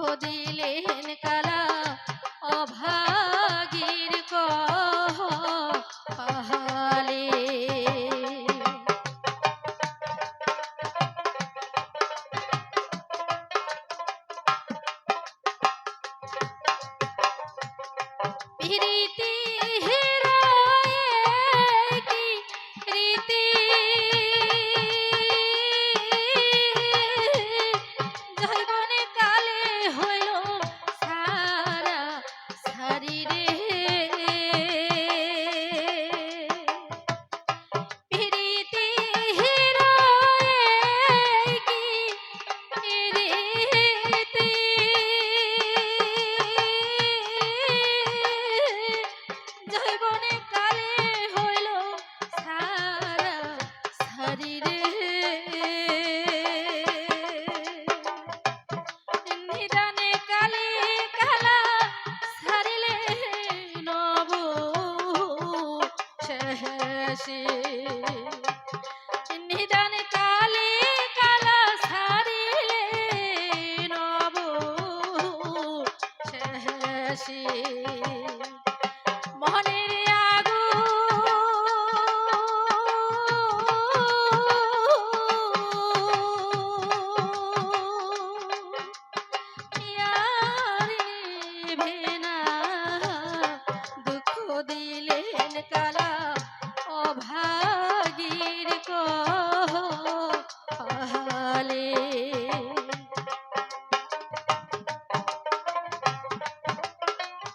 খোঁজিলেন কালা অভাগীর কহালে। প্রীতি আসি। মহনের আগু ভেনা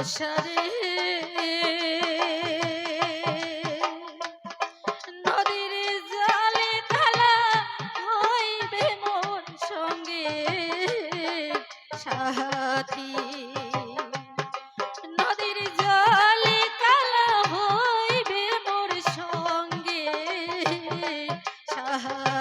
আশারে নদীর জালে খেলা হইবে মন সঙ্গে। সাথী, নদীর জালে খেলা হইবে মোর সঙ্গে। সাহা